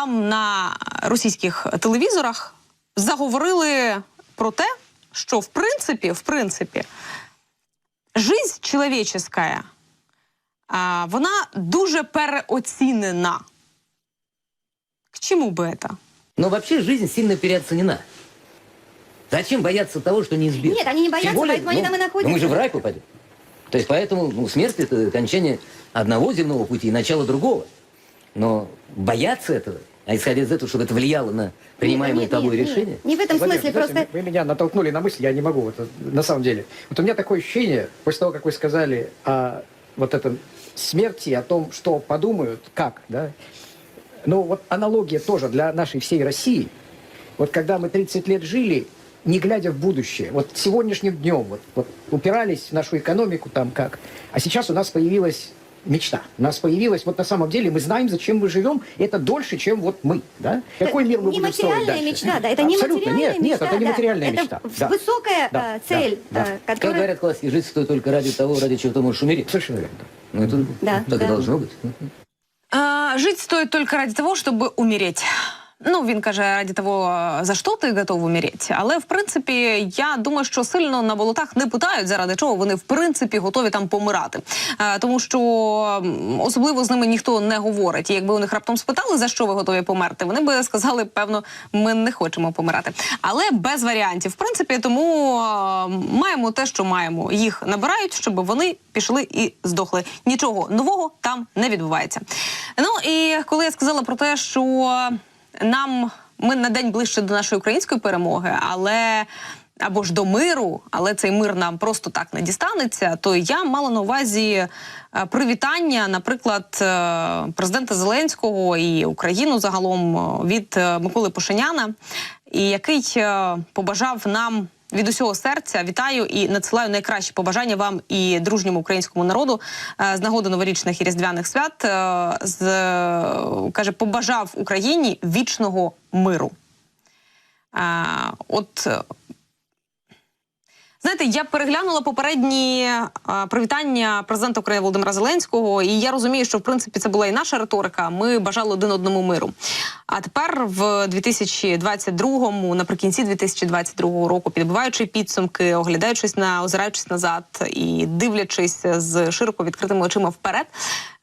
там на російських телевізорах заговорили про те, що в принципі, в принципі, жизнь чоловіческая, а, вона дуже переоцінена. К чему бы это? Но вообще жизнь сильно переоценена. Зачем бояться того, что неизбежно? Нет, они не боятся, Тем более, поэтому они ну, там и находятся. ну, мы же в рай попадем. То есть поэтому ну, смерть это окончание одного земного пути и начало другого. Но бояться этого, а исходя из этого, чтобы это влияло на принимаемые Нет, тобой нет, решения, Не в этом Владимир, смысле, знаете, просто... Вы меня натолкнули на мысль, я не могу. Вот, на самом деле. Вот у меня такое ощущение, после того, как вы сказали о вот этом смерти, о том, что подумают, как, да. Ну, вот аналогия тоже для нашей всей России. Вот когда мы 30 лет жили, не глядя в будущее, вот сегодняшним днем, вот, вот упирались в нашу экономику там как, а сейчас у нас появилась мечта. У нас появилась, вот на самом деле мы знаем, зачем мы живем, это дольше, чем вот мы, да? Какой мир мы будем строить Нематериальная дальше? мечта, да, это не Абсолютно, материальная нет, мечта. нет, это не да. материальная это мечта. в- Да. высокая Да, э, цель, да, да. э, как которая... говорят классики, жить стоит только ради того, ради чего ты можешь умереть. Совершенно верно. Ну, это Да, так да. и должно быть. А, жить стоит только ради того, щоб умереть. Ну, він каже, раді того, за що ти готов умереть. Але в принципі, я думаю, що сильно на болотах не питають, заради чого вони в принципі готові там помирати. Е, тому що особливо з ними ніхто не говорить. І якби них раптом спитали, за що ви готові померти, вони би сказали, певно, ми не хочемо помирати. Але без варіантів. В принципі, тому е, маємо те, що маємо. Їх набирають, щоб вони пішли і здохли. Нічого нового там не відбувається. Ну і коли я сказала про те, що нам ми на день ближче до нашої української перемоги, але або ж до миру, але цей мир нам просто так не дістанеться. То я мала на увазі е, привітання, наприклад, е, президента Зеленського і Україну загалом е, від Миколи Пошиняна, і який побажав нам. Від усього серця вітаю і надсилаю найкращі побажання вам і дружньому українському народу е, з нагоди новорічних і різдвяних свят. е, З е, каже, побажав Україні вічного миру. От Знаєте, я переглянула попередні а, привітання президента України Володимира Зеленського, і я розумію, що в принципі це була і наша риторика. Ми бажали один одному миру. А тепер, в 2022-му, наприкінці 2022 року, підбиваючи підсумки, оглядаючись на озираючись назад і дивлячись з широко відкритими очима вперед,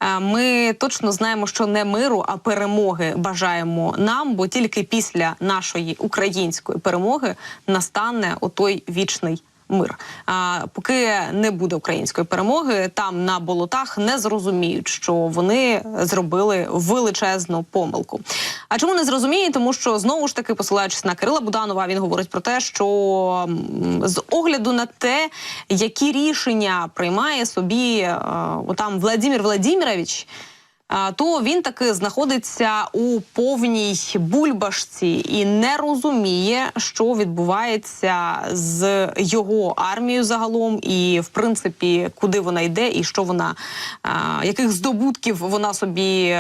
е, ми точно знаємо, що не миру, а перемоги бажаємо нам, бо тільки після нашої української перемоги настане отой вічний мир. А поки не буде української перемоги, там на болотах не зрозуміють, що вони зробили величезну помилку. А чому не зрозуміють? Тому що знову ж таки, посилаючись на Кирила Буданова, він говорить про те, що з огляду на те, які рішення приймає собі е, отам Владимир Владимирович. То він таки знаходиться у повній бульбашці і не розуміє, що відбувається з його армією загалом, і в принципі, куди вона йде, і що вона яких здобутків вона собі.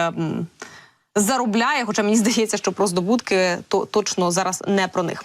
Заробляє, хоча мені здається, що про здобутки то точно зараз не про них.